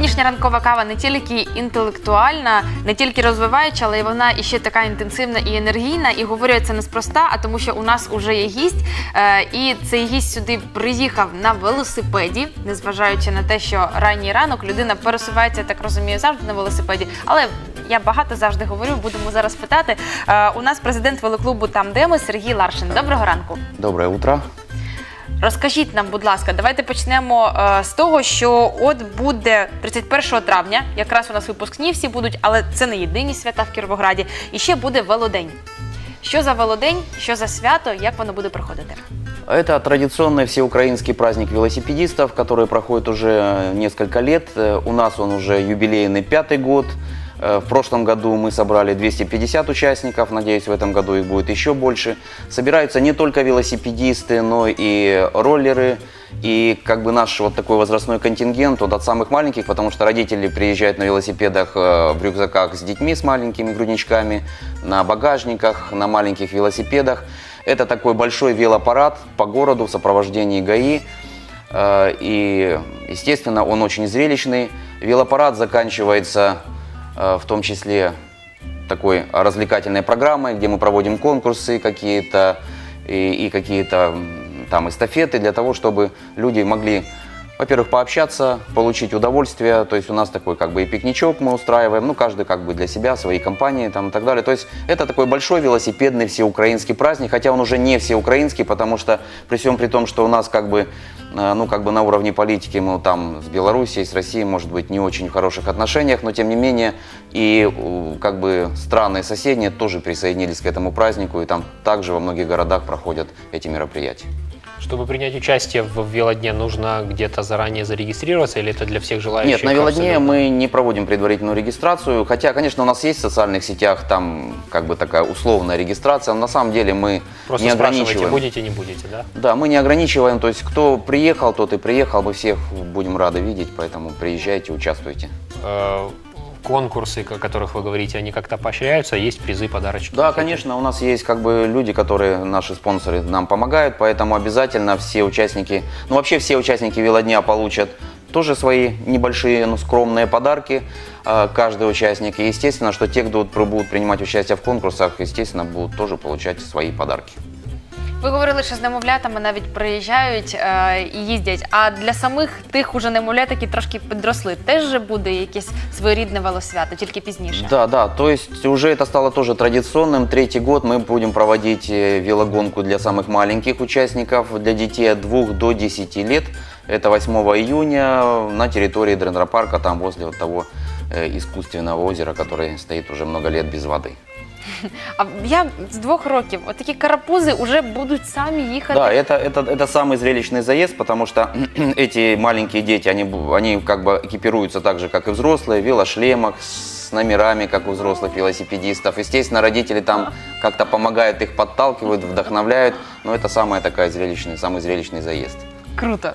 Сьогоднішня ранкова кава не тільки інтелектуальна, не тільки розвиваюча, але й вона іще така інтенсивна і енергійна. І говорю це неспроста, а тому, що у нас уже є гість, е, і цей гість сюди приїхав на велосипеді, незважаючи на те, що ранній ранок людина пересувається, так розумію, завжди на велосипеді. Але я багато завжди говорю, будемо зараз питати. Е, У нас президент велоклубу там, де ми Сергій Ларшин. Доброго ранку. Доброе утро. Розкажіть нам, будь ласка, давайте почнемо е, з того, що от буде 31 травня, якраз у нас випускні всі будуть, але це не єдині свята в Кіровограді. І ще буде велодень. Що за велодень, що за свято, як воно буде проходити? Это традиционный всеукраинский праздник велосипедистов, который проходит уже несколько лет. Э, У нас он уже юбилейный пятый год. Э, В прошлом году мы собрали 250 участников, надеюсь, в этом году их будет еще больше. Собираются не только велосипедисты, но и роллеры, и как бы наш вот такой возрастной контингент вот от самых маленьких, потому что родители приезжают на велосипедах э, в рюкзаках с детьми с маленькими грудничками, на багажниках, на маленьких велосипедах. Это такой большой велопарад по городу в сопровождении ГАИ. Э, И, естественно, он очень зрелищный. Велопарад заканчивается в том числе такой развлекательной программой, где мы проводим конкурсы какие-то и, и какие-то там эстафеты для того, чтобы люди могли, во-первых, пообщаться, получить удовольствие. То есть у нас такой как бы и пикничок мы устраиваем, ну каждый как бы для себя, своей компании там и так далее. То есть это такой большой велосипедный всеукраинский праздник, хотя он уже не всеукраинский, потому что при всем при том, что у нас как бы э, ну, как бы на уровне политики мы там с Белоруссией, с Россией, может быть, не очень в хороших отношениях, но тем не менее и как бы страны соседние тоже присоединились к этому празднику, и там также во многих городах проходят эти мероприятия. Чтобы принять участие в велодне, нужно где-то заранее зарегистрироваться или это для всех желающих? Нет, на велодне абсолютно? мы не проводим предварительную регистрацию, хотя, конечно, у нас есть в социальных сетях там как бы такая условная регистрация, но на самом деле мы Просто не ограничиваем. будете, не будете, да? Да, мы не ограничиваем, то есть кто приехал, тот и приехал, мы всех будем рады видеть, поэтому приезжайте, участвуйте. Конкурсы, о которых вы говорите, они как-то поощряются, есть призы, подарочки? Да, конечно, у нас есть как бы люди, которые, наши спонсоры, нам помогают, поэтому обязательно все участники, ну вообще все участники велодня получат тоже свои небольшие, ну, скромные подарки, э, каждый участник. И естественно, что те, кто будут принимать участие в конкурсах, естественно, будут тоже получать свои подарки. Ви говорили, що з немовлятами навіть приїжджають е, і їздять. А для самих тих уже немовлят, які трошки підросли, теж же буде якесь своєрідне велосвято, тільки пізніше. Да, да, то есть уже это стало тоже традиционным. Третий год мы будем проводить э, велогонку для самых маленьких участников, для детей от 2 до 10 лет. Это 8 июня на территории Дендропарка, там возле вот того э, искусственного озера, которое стоит уже много лет без воды. А я з двох років, от такі карапузи вже будуть самі їхати. Да, это, это, это самый зрелищный заезд, потому что эти маленькие дети, они, бу- они как бы экипируются так же, как и взрослые, в велошлемах, с номерами, как у взрослых велосипедистов. Естественно, родители там как-то помогают, их подталкивают, вдохновляют, но это самый такая зрелищный, самый зрелищный заезд. Круто.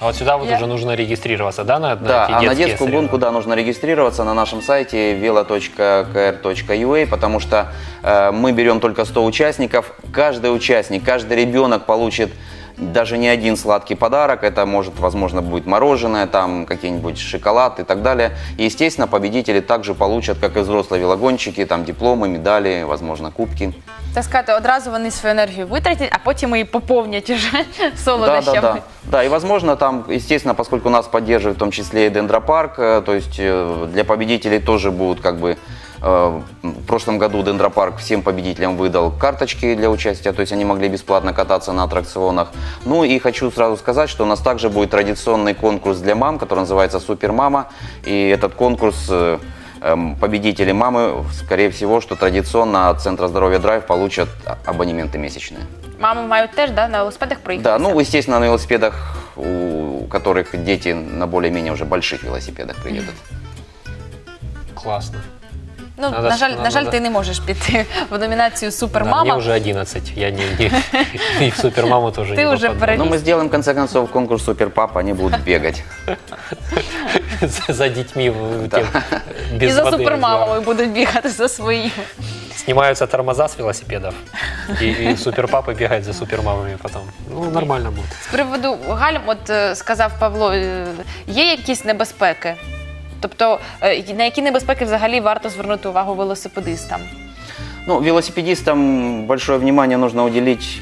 А вот сюда вот Я- уже нужно регистрироваться, да, на, на Да, а на детскую гонку, да, нужно регистрироваться на нашем сайте velo.kr.ua, потому что э, мы берем только 100 участников. Каждый участник, каждый ребенок получит даже не один сладкий подарок. Это может, возможно, будет мороженое, там какие-нибудь шоколад и так далее. И, естественно, победители также получат, как и взрослые велогонщики, там дипломы, медали, возможно, кубки. Так сказати, одразу вони свою енергію витратять, а потім її поповнять уже Да, солодощами. да, да. Да, и возможно там, естественно, поскольку нас поддерживает в том числе и Дендропарк, э, то есть э, для победителей тоже будут как бы э, в прошлом году Дендропарк всем победителям выдал карточки для участия, то есть они могли бесплатно кататься на аттракционах. Ну и хочу сразу сказать, что у нас также будет традиционный конкурс для мам, который называется Супер Мама. И этот конкурс э, эм, победители мамы, скорее всего, что традиционно от Центра здоровья Драйв получат абонементы месячные. Мами мають теж да, на велосипедах проїхати. Да, ну, естественно, на велосипедах, у которых дети на более-менее уже больших велосипедах приедут. Классно. ну надо на жаль, ж- на жаль, надо- ти не можеш піти в номінацію Да, Супермама. мне уже 11, я не, не- и в супермаму тоже Ты не уже попаду. прорис. Но мы сделаем, в конце концов, конкурс Супер Папа, они будут бегать. За- За детьми в- Да. тем, без І за воды, без супермамами вары. будуть бігати за своїми. С Снимаются тормоза с велосипедов, и, и суперпапы бегают за супермамами потом. Ну, нормально будет. З приводу гальм, от е, сказав Павло, е, є якісь небезпеки? Тобто, е, на які небезпеки взагалі варто звернути увагу велосипедистам? Ну, велосипедистам большое внимание нужно уделить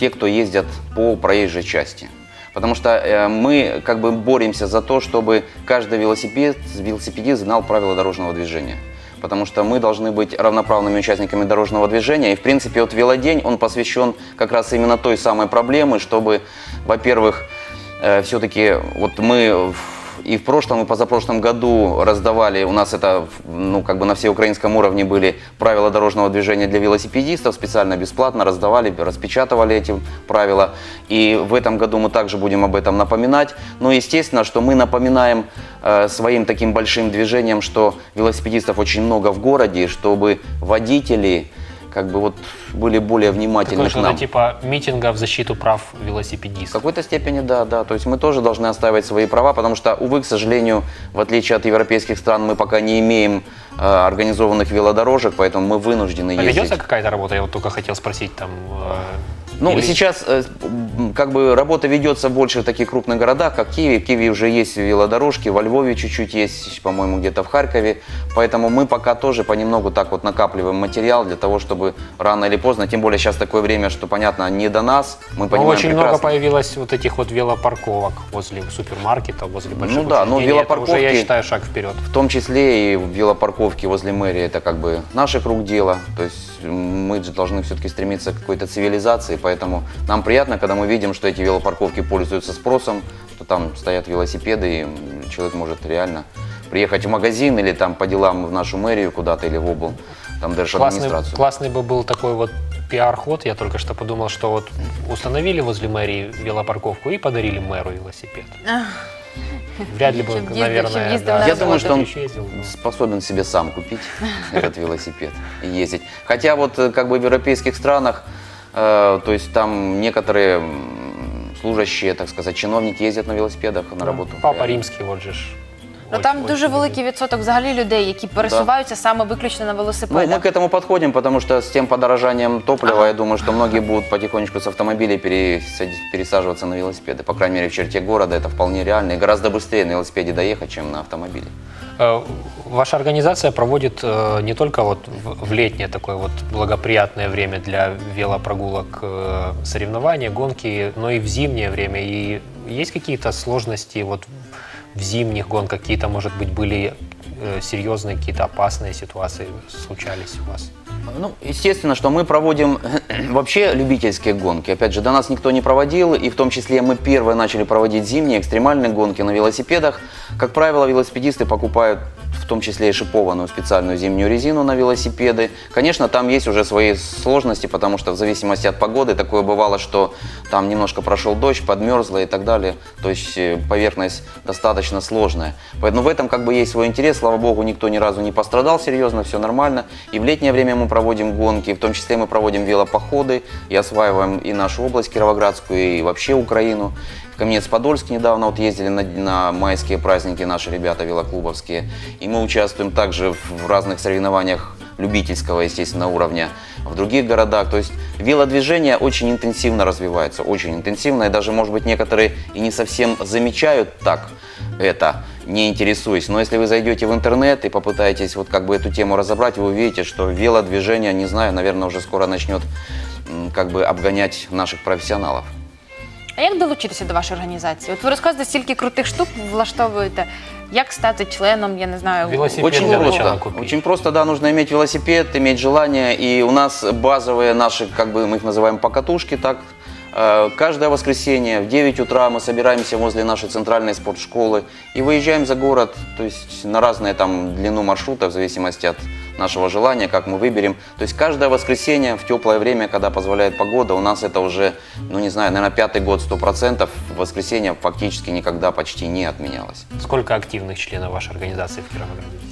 те, кто ездят по проезжей части. Потому что э, мы как бы боремся за то, чтобы каждый велосипед, велосипедист знал правила дорожного движения. Потому что мы должны быть равноправными участниками дорожного движения. И, в принципе, вот велодень, он посвящен как раз именно той самой проблемы, чтобы, во-первых, все-таки вот мы и в прошлом, и позапрошлом году раздавали, у нас это ну, как бы на всеукраинском уровне были правила дорожного движения для велосипедистов, специально бесплатно раздавали, распечатывали эти правила. И в этом году мы также будем об этом напоминать. Но естественно, что мы напоминаем э, своим таким большим движением, что велосипедистов очень много в городе, чтобы водители как бы вот были более внимательны Такое к нам. типа митинга в защиту прав В велосипедистов. какой-то степени, да, да. То есть мы тоже должны отстаивать свои права, потому что, увы, к сожалению, в отличие от европейских стран, мы пока не имеем э, организованных велодорожек, поэтому мы вынуждены А ездить. ведется какая-то работа? Я вот только хотел спросить там. э, Ну, или- сейчас э, как бы работа ведется больше в таких крупных городах, как Киеве. В Киеве уже есть велодорожки, во Львове чуть-чуть есть, по-моему, где-то в Харькове. Поэтому мы пока тоже понемногу так вот накапливаем материал для того, чтобы рано или поздно, тем более сейчас такое время, что, понятно, не до нас, мы Ну, понимаем очень много прекрасно. появилось вот этих вот велопарковок возле супермаркетов, возле больших Ну да, но учреждений. Это уже, я велопарковки- считаю, шаг вперед. В том числе и велопарковки возле мэрии, это как бы наших рук дело. То есть мы же должны все-таки стремиться к какой-то цивилизации, поэтому нам приятно, когда мы видим, что эти велопарковки пользуются спросом, что там стоят велосипеды, и человек может реально приехать в магазин или там по делам в нашу мэрию куда-то или в обл, там даже Классный, администрацию. классный бы был такой вот пиар-ход. Я только что подумал, что вот установили возле мэрии велопарковку и подарили мэру велосипед. Вряд ли бы, Чем наверное, ездил да, Я думаю, что он еще ездил, но- способен себе сам купить этот велосипед и ездить. Хотя вот э, как бы в европейских странах, э, то есть там некоторые служащие, так сказать, чиновники ездят на велосипедах на работу. Папа римский, вот же ж. Ну Очень- там очень дуже любит. великий відсоток взагалі людей, які пересуваються саме виключно на Ну, мы велосипедах. к этому подходим, потому что с тем подорожанием топлива, я думаю, что многие будут потихонечку с автомобилей пересади- пересаживаться на велосипеды. По крайней мере, в черте города это вполне реально. И гораздо быстрее на велосипеде доехать, чем на автомобиле. Э, Ваша организация проводит э, не только вот в в летнее такое вот благоприятное время для велопрогулок, э, соревнования, гонки, но и в зимнее время. И есть какие-то сложности вот в зимних гонках, какие-то, может быть, были э, серьезные, какие-то опасные ситуации случались у вас? Ну, естественно, что мы проводим вообще любительские гонки. Опять же, до нас никто не проводил, и в том числе мы первые начали проводить зимние экстремальные гонки на велосипедах. Как правило, велосипедисты покупают том числе и шипованную специальную зимнюю резину на велосипеды. Конечно, там есть уже свои сложности, потому что в зависимости от погоды такое бывало, что там немножко прошел дождь, подмерзло и так далее. То есть э, поверхность достаточно сложная. Поэтому в этом как бы есть свой интерес. Слава богу, никто ни разу не пострадал серьезно, все нормально. И в летнее время мы проводим гонки, в том числе мы проводим велопоходы и осваиваем и нашу область Кировоградскую, и вообще Украину. Каменец-Подольск недавно вот ездили на, на майские праздники наши ребята велоклубовские. И мы участвуем также в разных соревнованиях любительского, естественно, уровня в других городах. То есть велодвижение очень интенсивно развивается, очень интенсивно. И даже, может быть, некоторые и не совсем замечают так это, не интересуясь. Но если вы зайдете в интернет и попытаетесь вот как бы эту тему разобрать, вы увидите, что велодвижение, не знаю, наверное, уже скоро начнет как бы обгонять наших профессионалов. А як долучитися до вашої організації? От ви розказуєте, стільки крутих штук влаштовуєте. Як стати членом, я не знаю, Велосипед Очень для просто. начала купить. Очень просто, да, нужно иметь велосипед, иметь желание. И у нас базовые наши, как бы мы их называем покатушки, так. Э, Каждое воскресенье в 9 утра мы собираемся возле нашей центральной спортшколы и выезжаем за город, то есть на разные там длину маршрута, в зависимости от нашего желания, как мы выберем. То есть каждое воскресенье в теплое время, когда позволяет погода, у нас это уже, ну не знаю, наверное, пятый год 100%, в воскресенье фактически никогда почти не отменялось. Сколько активных членов вашей организации в Кировограде?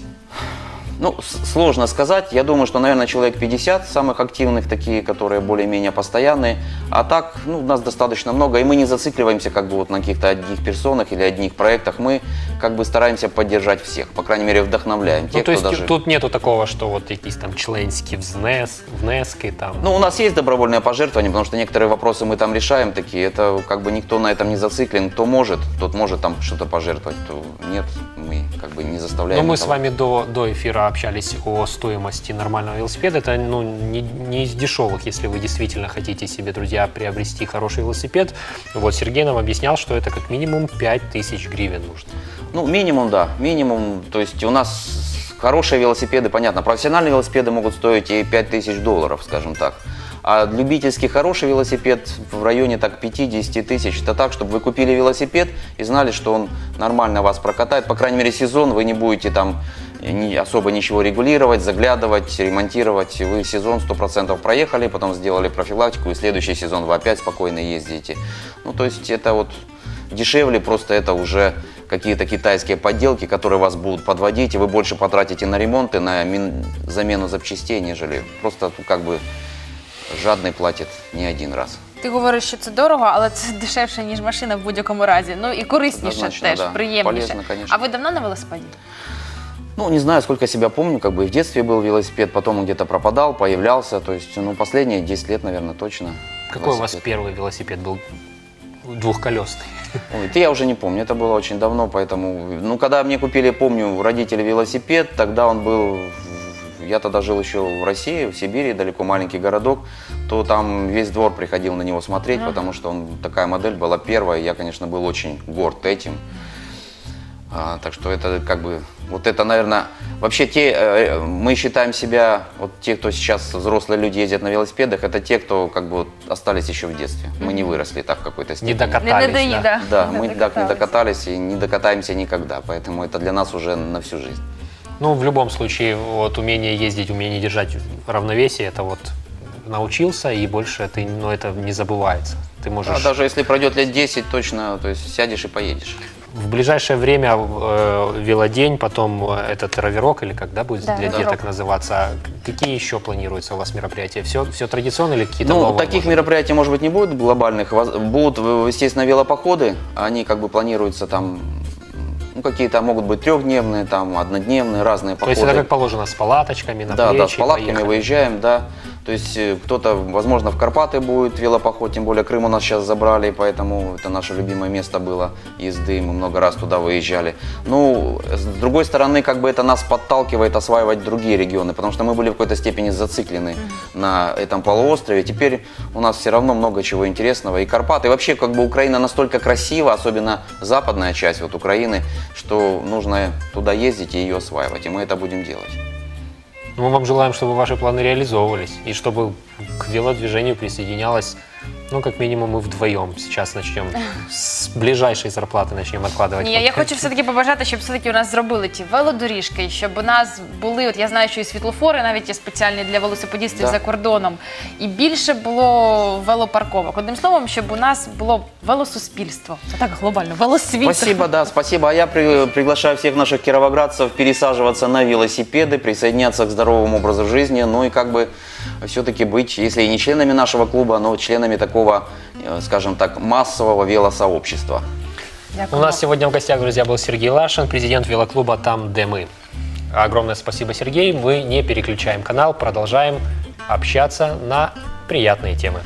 Ну, с- сложно сказать. Я думаю, что, наверное, человек 50 самых активных, такие, которые более-менее постоянные. А так, ну, нас достаточно много, и мы не зацикливаемся как бы вот на каких-то одних персонах или одних проектах. Мы как бы стараемся поддержать всех, по крайней мере, вдохновляем Ну, тех, то есть кто даже... тут нету такого, что вот якісь там членські взнес, внески там. Ну, у нас есть добровольное пожертвование, потому что некоторые вопросы мы там решаем такие. Это как бы никто на этом не зациклен. Кто может, тот может там что-то пожертвовать, то нет, мы как бы не заставляем. Но мы с никого. вами до, до эфира общались о стоимости нормального велосипеда. Это ну, не, не из дешевых, если вы действительно хотите себе, друзья, приобрести хороший велосипед. Вот Сергей нам объяснял, что это как минимум 5000 гривен нужно. Ну, минимум, да, минимум. То есть у нас хорошие велосипеды, понятно, профессиональные велосипеды могут стоить и 5000 долларов, скажем так. А любительский хороший велосипед в районе так 5-10 тысяч. Это так, чтобы вы купили велосипед и знали, что он нормально вас прокатает. По крайней мере, сезон вы не будете там не- особо ничего регулировать, заглядывать, ремонтировать. Вы сезон 100% проехали, потом сделали профилактику, и следующий сезон вы опять спокойно ездите. Ну, то есть это вот дешевле, просто это уже какие-то китайские подделки, которые вас будут подводить, и вы больше потратите на ремонт и на мин- замену запчастей, нежели просто ну, как бы жадный платит не один раз. Ти говориш, що це дорого, але це дешевше, ніж машина в будь-якому разі. Ну і корисніше Однозначно, теж, да. приємніше. Полезно, конечно. А ви давно на велосипеді? Ну, не знаю, сколько себя помню, как бы и в детстве был велосипед, потом он где-то пропадал, появлялся, то есть, ну, последние 10 лет, наверное, точно. Какой у вас велосипед. первый велосипед был? Двухколесный. Ой, это я уже не помню, это было очень давно, поэтому, ну, когда мне купили, помню, родители велосипед, тогда он был, я тогда жил еще в России, в Сибири, далеко маленький городок, то там весь двор приходил на него смотреть, потому что он, такая модель была первая, я, конечно, был очень горд этим. А, так что это как бы, вот это, наверное, вообще те, э, мы считаем себя, вот те, кто сейчас взрослые люди ездят на велосипедах, это те, кто как бы вот остались еще в детстве. Мы не выросли так в какой-то Не степени. докатались, не да? да. Да, мы так не докатались и не докатаемся никогда, поэтому это для нас уже на всю жизнь. Ну, в любом случае, вот умение ездить, умение держать равновесие, это вот научился, и больше ты, ну, это не забывается. Ты можешь А даже если пройдет лет 10, точно, то есть сядешь и поедешь. В ближайшее время э, велодень, потом э, этот роверок, или когда будет Да, для деток называться. А Какие еще планируются у вас мероприятия? Все, все традиционно или какие-то Ну, новые? таких может? мероприятий, может быть, не будет глобальных. Будут, естественно, велопоходы. Они как бы планируются там, ну, какие-то могут быть трехдневные, там, однодневные, разные То походы. есть это как положено, с палаточками, на Да, плечи, да, с палатками поехали. выезжаем, да. То есть э, кто-то, возможно, в Карпаты будет велопоход, тем более Крым у нас сейчас забрали, поэтому это наше любимое место было езды, мы много раз туда выезжали. Ну, с другой стороны, как бы это нас подталкивает осваивать другие регионы, потому что мы были в какой-то степени зациклены на этом полуострове. Теперь у нас все равно много чего интересного. И Карпаты, и вообще, как бы Украина настолько красива, особенно западная часть вот Украины, что нужно туда ездить и ее осваивать, и мы это будем делать. Мы вам желаем, чтобы ваши планы реализовывались, и чтобы к велодвижению присоединялось, ну, как минимум, мы вдвоем сейчас начнем, с ближайшей зарплаты начнем откладывать. Ні, я хочу все-таки побажати, щоб все-таки у нас зробили ті велодоріжки, і щоб у нас були, от я знаю, що і світлофори навіть є спеціальні для велосипедістів Да. за кордоном, і більше було велопарковок. Одним словом, щоб у нас було велосуспільство. Так глобально, велосвіт. Спасибо, да, спасибо. А я при- приглашаю всех наших кировоградцев пересаживаться на велосипеды, присоединяться к здоровому образу жизни, ну и как бы все-таки быть, если и не членами нашего клуба, но членами такого, э, скажем так, массового велосообщества. Дякую. У нас сегодня в гостях, друзья, был Сергей Лашин, президент велоклуба «Там, где мы». Огромное спасибо, Сергей. Мы не переключаем канал, продолжаем общаться на приятные темы.